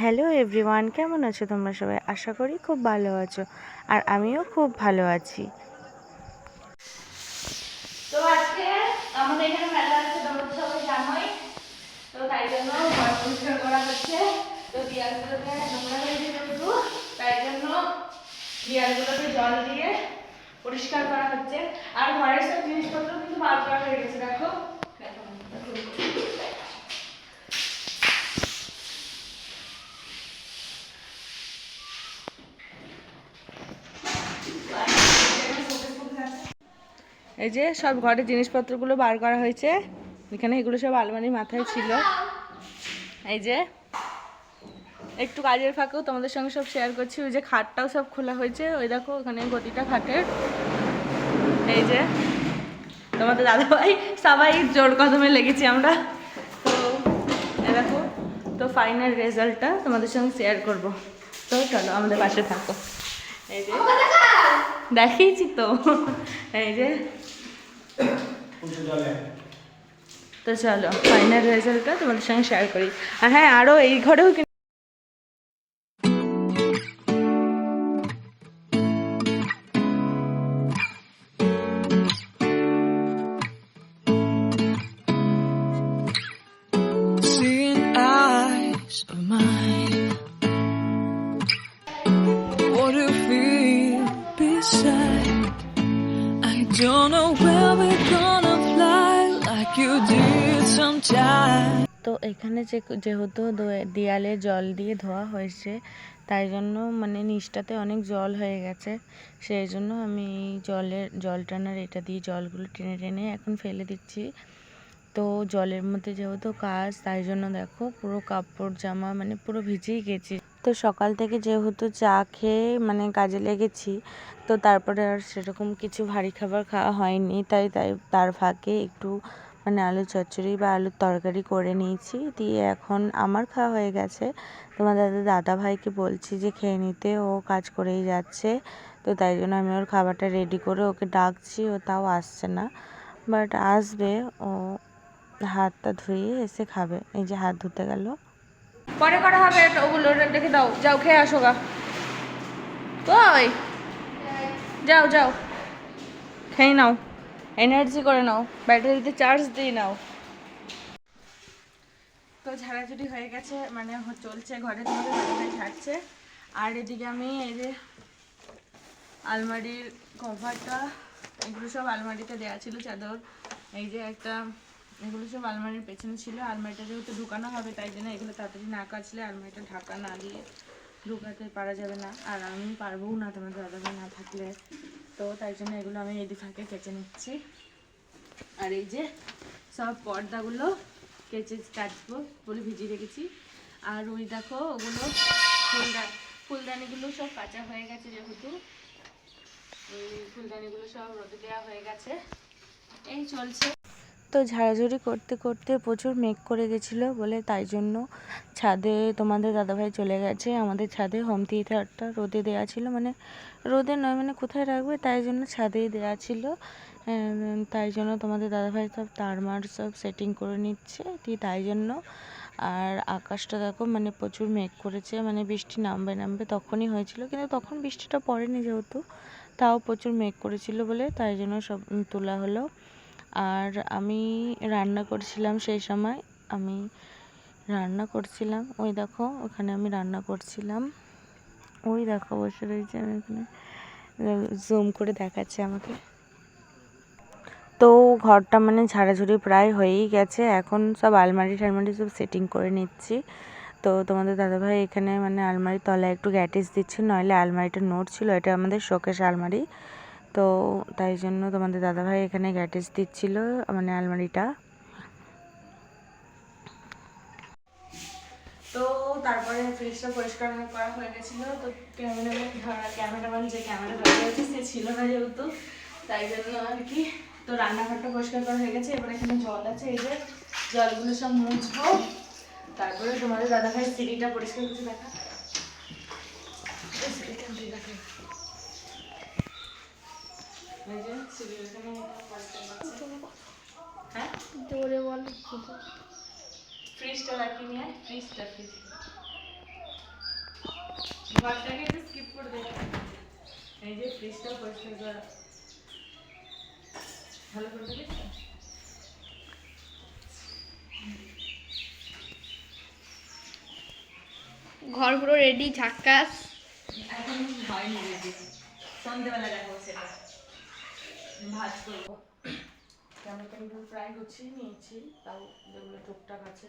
Hello everyone কেমন আছো তোমরা সবাই? আশা করি খুব ভালো আছো আর আমিও খুব ভালো আছি। তো আজকে আমাদের এখানে মেলা আছে তোমরা সবাই জানোই তো তাই জন্য ঘর পরিষ্কার করা হচ্ছে। তো দিয়ালগুলোকে নোংরা হয়েছে যেহেতু তাই জন্য দিয়ালগুলোকে জল দিয়ে পরিষ্কার করা হচ্ছে। আর ঘরের সব জিনিসপত্র কিন্তু বার করা হয়ে গেছে দেখো, দেখো। এই যে সব ঘরের জিনিসপত্রগুলো বার করা হয়েছে। এখানে এগুলো সব আলমারির মাথায় ছিল। এই যে একটু কাজের ফাঁকেও তোমাদের সঙ্গে সব শেয়ার করছি। ওই যে খাটটাও সব খোলা হয়েছে। ওই দেখো ওখানে গতিটা খাটের। এই যে তোমাদের দাদাভাই সবাই জোর কদমে লেগেছি আমরা। তো দেখো, তো ফাইনাল রেজাল্টটা তোমাদের সঙ্গে শেয়ার করব। তো চলো আমাদের পাশে থাকো। এই যে দেখিয়েছি তো। এই যে তো চলো ফাইনাল রেজাল্টটা তোমাদের সঙ্গে শেয়ার করি। আর হ্যাঁ আরও এই ঘরেও কিন্তু তো এখানে যে যেহেতু দেয়ালে জল দিয়ে ধোয়া হয়েছে, তাই জন্য মানে নিচটাতে অনেক জল হয়ে গেছে। সেই জন্য আমি জলের জল টানার এটা দিয়ে জলগুলো টেনে টেনে এখন ফেলে দিচ্ছি। তো জলের মধ্যে যেহেতু কাজ, তাই জন্য দেখো পুরো কাপড়, জামা মানে পুরো ভিজেই গেছি। তো সকাল থেকে যেহেতু চা খেয়ে মানে কাজে লেগেছি, তো তারপরে আর সেরকম কিছু ভারী খাবার খাওয়া হয়নি। তাই তাই তার ফাঁকে একটু মানে আলু চচ্চড়ি বা আলুর তরকারি করে নিয়েছি। দিয়ে এখন আমার খাওয়া হয়ে গেছে। তোমার দাদা দাদা ভাইকে বলছি যে খেয়ে নিতে, ও কাজ করেই যাচ্ছে। তো তাই জন্য আমি ওর খাবারটা রেডি করে ওকে ডাকছি, ও তাও আসছে না। বাট আসবে, ও হাতটা ধুয়ে এসে খাবে। এই যে হাত ধুতে গেল। পরে করা হবে, ওগুলো রেখে দাও। যাও, খেয়ে আসো গা। কই? যাও যাও। খেয়ে নাও। এনার্জি করে নাও। ব্যাটারিতে চার্জ দিয়ে নাও। তো ঝাড়াঝুড়ি হয়ে গেছে মানে চলছে ঘরে তোমাদের দাদাভাই ঝাড়ছে। আর এদিকে আমি এই যে আলমারির কভারটা এগুলো সব আলমারিতে দেওয়া ছিল চাদর। এই যে একটা এগুলো সব আলমারির পেছনে ছিল, আলমারিটা যেহেতু ঢুকানো হবে তাই জন্য এগুলো তাড়াতাড়ি না কাচলে আলমারিটা ঢাকা না দিয়ে ঢুকাতে পারা যাবে না। আর আমি পারবও না তোমার দাদাভাই না থাকলে। তো তাই জন্য এগুলো আমি এদি ফাঁকে কেচে নিচ্ছি। আর এই যে সব পর্দাগুলো কেচে কাচবো বলে ভিজিয়ে রেখেছি। আর ওই দেখো ওগুলো ফুলদা, ফুলদানিগুলো সব কাঁচা হয়ে গেছে যেহেতু। এই ফুলদানিগুলো সব রোদে দেওয়া হয়ে গেছে। এই চলছে। তো ঝাড়াঝুড়ি করতে করতে প্রচুর মেঘ করে গেছিল বলে তাই জন্য ছাদে তোমাদের দাদাভাই চলে গেছে। আমাদের ছাদে হোম থিয়েটারটা রোদে দেওয়া ছিল। মানে রোদে নয় মানে কোথায় রাখবে? তাই জন্য ছাদেই দেওয়া ছিল। তাই জন্য তোমাদের দাদাভাই সব তার মার সব সেটিং করে নিচ্ছে দিয়ে তাই জন্য। আর আকাশটা দেখো মানে প্রচুর মেঘ করেছে। মানে বৃষ্টি নামবে নামবে তখনই হয়েছিল। কিন্তু তখন বৃষ্টিটা পড়েনি যেহেতু, তাও প্রচুর মেঘ করেছিল বলে তাই জন্য সব তোলা হলো। আর আমি রান্না করছিলাম সেই সময়, আমি রান্না করছিলাম। ওই দেখো, ওখানে আমি রান্না করছিলাম। ওই দেখো, বসে রয়েছে আমি এখানে। জুম করে দেখাচ্ছে আমাকে। তো ঘরটা মানে ঝাড়াঝুড়ি প্রায় হয়েই গেছে। এখন সব আলমারি টালমারি সব সেটিং করে নিচ্ছি। তো তোমাদের দাদাভাই এখানে মানে আলমারির তলায় একটু গ্যাটিস দিচ্ছে, নইলে আলমারিটা নোট ছিল এটা আমাদের শোকেশ আলমারি। তো তাই জন্য তোমাদের দাদাভাই এখানে গ্যাটেজ দিচ্ছিল মানে আলমারিটা। তো তারপরে ফ্রিজটা পরিষ্কার করা হয়ে গেছিল, তো ক্যামেরাম্যান ক্যামেরাম্যান যে ক্যামেরা হয়েছে, সে ছিল না যেহেতু। তাই জন্য আর কি, তো রান্নাঘরটা পরিষ্কার করা হয়ে গেছে, এবার এখানে জল আছে, এই যে জলগুলো সব মুছবো। তারপরে তোমাদের দাদা ভাই সিঁড়িটা পরিষ্কার করতে দেখা। সিঁড়িটা দেখা। এই যে সিঁড়ি এখানে পরিষ্কার করছে। হ্যাঁ জোরে বল ফ্রিজটা রাখি নিয়ে ফ্রিজটা ফ্রিজ ঘরটাকে একটু স্কিপ করে এই যে পরিষ্কার করা ভালো করে ঘর পুরো রেডি ঝাক্কাস এখন হয়নি রেডি সন্ধ্যেবেলা দেখো সেটা ভাজ করব জামা প্যান্টগুলো প্রায় গুছিয়ে নিয়েছি, তাও যেগুলো টুকটাক আছে,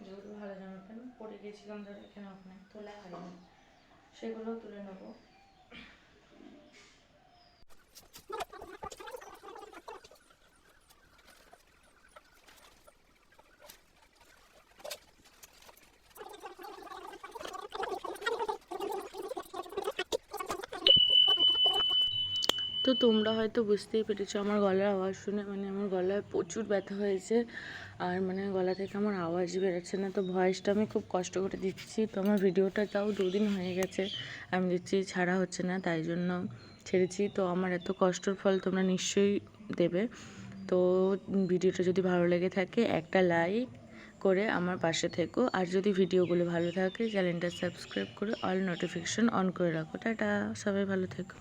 যেগুলো ভালো জামা প্যান্ট পরে গেছিলাম ধরো এখানে ওখানে তোলা হয়নি। সেগুলো তুলে নেব। তো তোমরা হয়তো বুঝতেই পেরেছ, আমার গলার আওয়াজ শুনে মানে আমার গলায় প্রচুর ব্যথা হয়েছে। আর মানে গলা থেকে আমার আওয়াজ বেরোচ্ছে না, তো ভয়েসটা আমি খুব কষ্ট করে দিচ্ছি। তো আমার ভিডিওটা তাও দুদিন হয়ে গেছে, আমি দিচ্ছি, ছাড়া হচ্ছে না, তাই জন্য ছেড়েছি। তো আমার এত কষ্টর ফল তোমরা নিশ্চয়ই দেবে। তো ভিডিওটা যদি ভালো লেগে থাকে, একটা লাইক করে আমার পাশে থেকো। আর যদি ভিডিওগুলো ভালো থাকে, চ্যানেলটা সাবস্ক্রাইব করে অল নোটিফিকেশন অন করে রাখো। টাটা, সবাই ভালো থেকো।